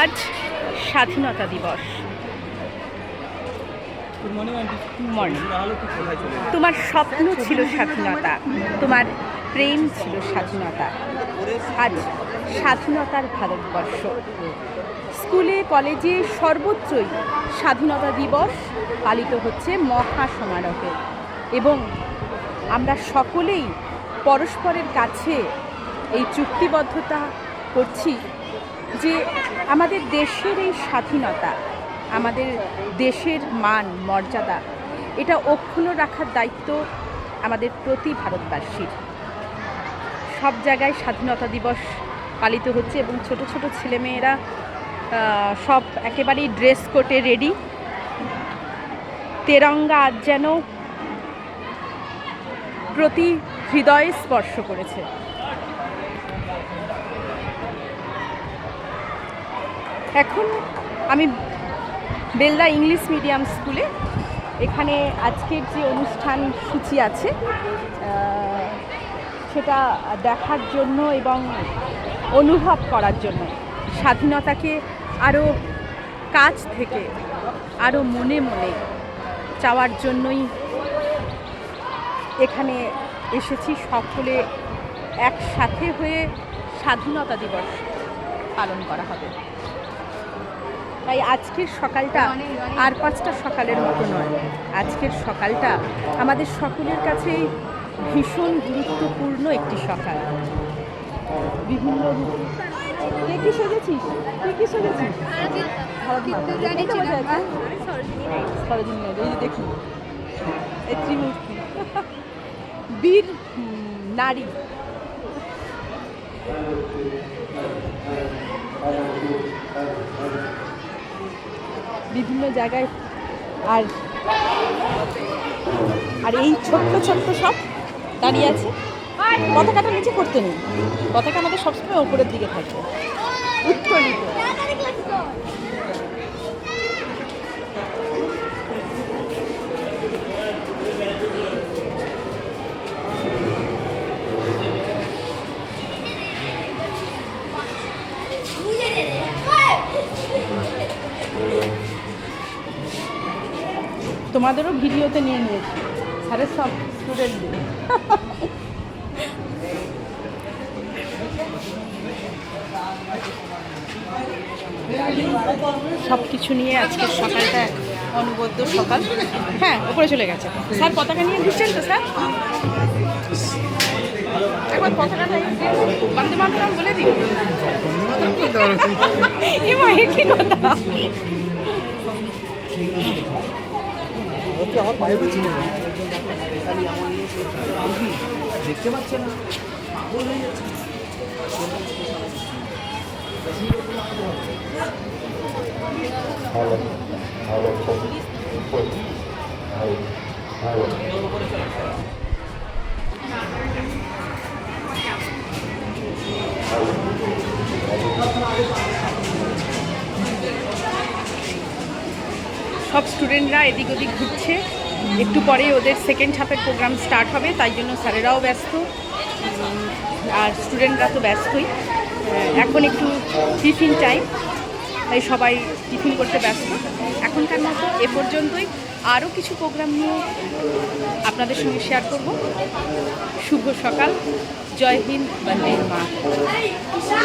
আজ স্বাধীনতা দিবস। তোমার স্বপ্ন ছিল স্বাধীনতা, তোমার প্রেম ছিল স্বাধীনতা। আজ স্বাধীনতার ভারতবর্ষ। স্কুলে, কলেজে সর্বত্রই স্বাধীনতা দিবস পালিত হচ্ছে মহা সমারোহে এবং আমরা সকলেই পরস্পরের কাছে এই চুক্তিবদ্ধতা করছি যে আমাদের দেশের এই স্বাধীনতা, আমাদের দেশের মান, মর্যাদা, এটা অক্ষুণ্ণ রাখার দায়িত্ব আমাদের প্রতি ভারতবাসীর। সব জায়গায় স্বাধীনতা দিবস পালিত হচ্ছে এবং ছোট ছোট ছেলেমেয়েরা সব একেবারেই ড্রেস কোটে রেডি। তেরঙ্গা আজ যেন প্রতি হৃদয়ে স্পর্শ করেছে। এখন আমি বেলদা ইংলিশ মিডিয়াম স্কুলে এখানে আজকের যে অনুষ্ঠান সূচি আছে সেটা দেখার জন্য এবং অনুভব করার জন্য, স্বাধীনতাকে আরও কাছ থেকে আরও মনে মনে চাওয়ার জন্যই এখানে এসেছি সকলে একসাথে হয়ে স্বাধীনতা দিবস পালন করা হবে। তাই আজকের সকালটা আর পাঁচটা সকালের মতো নয়। আজকের সকালটা আমাদের সকলের কাছেই ভীষণ গুরুত্বপূর্ণ একটি সকাল। বিভিন্ন কে কি সেজেছিস? তুই কি সেজেছিস? সরোজিনী এই যে দেখুন এই ত্রিমূর্তি। বীর নারী। বিভিন্ন জায়গায় আর আর এই ছোট্ট ছোট্ট সব দাঁড়িয়ে আছে। পতাকাটা নিচে করতে নেই। পতাকা আমাদের সবসময় ওপরের দিকে থাকবে উত্তোলিত তোমাদেরও ভিডিওতে নিয়ে নিয়েছি। স্যারের সব স্টুডেন্টদের সব কিছু নিয়ে আজকে সকালটা এক অনবদ্য সকাল। হ্যাঁ ওপরে চলে গেছে। স্যার পতাকা নিয়ে ঘুরছেন তো স্যার? একবার পতাকাটা বান্দে মাতরম বলে দিন এমা এ কি কথা দেখতে পাচ্ছে না। ভালো ভালো। ভালো ভালো। সব স্টুডেন্টরা এদিক ওদিক ঘুরছে। একটু পরে ওদের সেকেন্ড হাফের প্রোগ্রাম স্টার্ট হবে, তাই জন্য স্যারেরাও ব্যস্ত। আর স্টুডেন্টরা তো ব্যস্তই। এখন একটু টিফিন টাইম তাই সবাই টিফিন করতে ব্যস্ত। এখনকার মতো এ পর্যন্তই। আরও কিছু প্রোগ্রাম নিয়ে আপনাদের সঙ্গে শেয়ার করব। শুভ সকাল। জয় হিন্দ, বন্দে মা